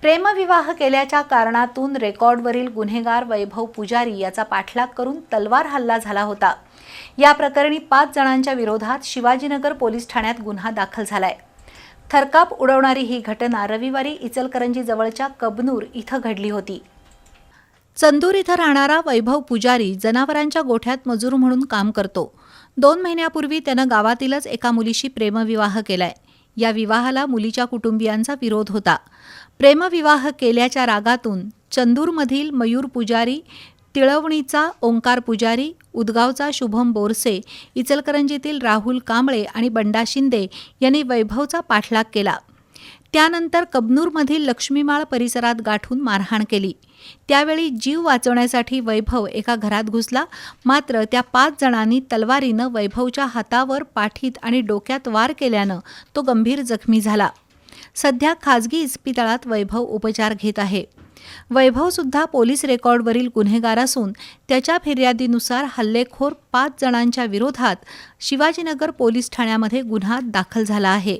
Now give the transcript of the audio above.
प्रेमविवाह केल्याच्या कारणातून रेकॉर्डवरील गुन्हेगार वैभव पुजारी याचा पाठलाग करून तलवार हल्ला झाला होता. या प्रकरणी पाच जणांच्या विरोधात शिवाजीनगर पोलीस ठाण्यात गुन्हा दाखल झालाय. थरकाप उडवणारी ही घटना रविवारी इचलकरंजी जवळच्या कबनूर इथं घडली होती. चंदूर इथं राहणारा वैभव पुजारी जनावरांच्या गोठ्यात मजूर म्हणून काम करतो. दोन महिन्यापूर्वी त्यानं गावातीलच एका मुलीशी प्रेमविवाह केलाय. या विवाहाला मुलीच्या कुटुंबियांचा विरोध होता. प्रेमविवाह केल्याच्या रागातून चंदूरमधील मयूर पुजारी तिळवणीचा ओंकार पुजारी उदगावचा शुभम बोरसे इचलकरंजीतील राहुल कांबळे आणि बंडा शिंदे यांनी वैभवचा पाठलाग केला. त्यानंतर कबनूरमधील लक्ष्मीमाळ परिसरात गाठून मारहाण केली. त्यावेळी जीव वाचवण्यासाठी वैभव एका घरात घुसला. मात्र त्या पाच जणांनी तलवारीनं वैभवच्या हातावर पाठीत आणि डोक्यात वार केल्यानं तो गंभीर जखमी झाला. सध्या खाजगी इस्पितळात वैभव उपचार घेत आहे. वैभवसुद्धा पोलीस रेकॉर्डवरील गुन्हेगार असून त्याच्या फिर्यादीनुसार हल्लेखोर पाच जणांच्या विरोधात शिवाजीनगर पोलीस ठाण्यामध्ये गुन्हा दाखल झाला आहे.